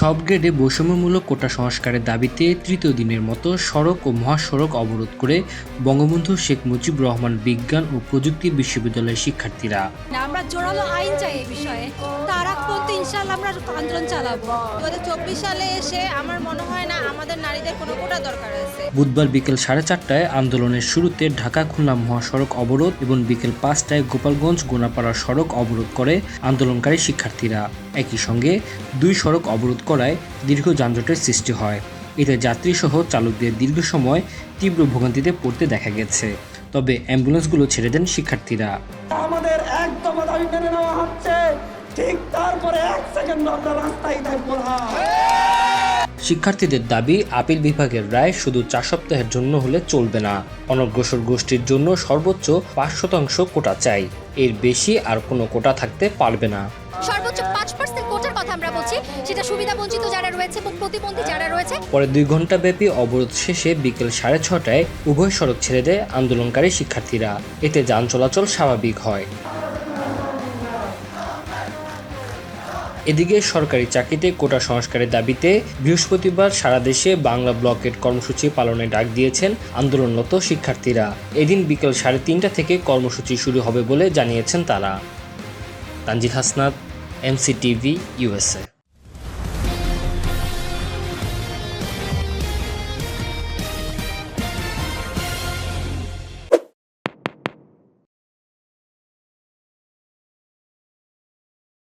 সব গ্রেডে বৈষম্যমূলক কোটা সংস্কারের দাবিতে তৃতীয় দিনের মতো সড়ক ও মহাসড়ক অবরোধ করে বঙ্গবন্ধু শেখ মুজিব রহমান বিজ্ঞান ও প্রযুক্তি বিশ্ববিদ্যালয়ের শিক্ষার্থীরা। আমরা জোরালো আইন চাই এই বিষয়ে। তার ইনশাল্লাহ আমরা আন্দোলন চালাবো। দু হাজার চব্বিশ সালে এসে আমার মনে হয় না আমাদের নারীদের কোনো কোটা দরকার আছে। বুধবার বিকেল সাড়ে চারটায় আন্দোলনের শুরুতে ঢাকা খুলনা মহাসড়ক অবরোধ এবং বিকেল পাঁচটায় গোপালগঞ্জ গোনাপাড়া সড়ক অবরোধ করে আন্দোলনকারী শিক্ষার্থীরা। একই সঙ্গে দুই সড়ক অবরোধ করায় দীর্ঘ যানজটের সৃষ্টি হয়। এতে যাত্রীসহ চালকদের দীর্ঘ সময় তীব্র ভোগান্তিতে পড়তে দেখা গেছে। তবে অ্যাম্বুলেন্সগুলো ছেড়ে দেন শিক্ষার্থীরা। আমাদের একদম দাবি মেনে নেওয়া হচ্ছে। ঠিক তারপরে এক সেকেন্ড আমরা রাস্তায় থাকব না শিক্ষার্থীদের দাবি আপিল বিভাগের রায় শুধু চার সপ্তাহের জন্য হলে চলবে না। অনগ্রসর গোষ্ঠীর জন্য সর্বোচ্চ পাঁচ শতাংশ কোটা চাই। এর বেশি আর কোনো কোটা থাকতে পারবে না। সর্বোচ্চ পাঁচ পার্সেন্ট কোটার কথা আমরা বলছি সেটা সুবিধা বঞ্চিত যারা রয়েছে এবং প্রতিবন্ধী যারা রয়েছে। পরে দুই ঘণ্টা ব্যাপী অবরোধ শেষে বিকেল সাড়ে ছটায় উভয় সড়ক ছেড়ে দেয় আন্দোলনকারী শিক্ষার্থীরা। এতে যান চলাচল স্বাভাবিক হয়। এদিকে সরকারি চাকরিতে কোটা সংস্কারের দাবিতে বৃহস্পতিবার সারা দেশে বাংলা ব্লকেট কর্মসূচি পালনে ডাক দিয়েছেন আন্দোলনরত শিক্ষার্থীরা। এদিন বিকেল সাড়ে তিনটা থেকে কর্মসূচি শুরু হবে বলে জানিয়েছেন তারা। Tanzil Hasnat MCTV USA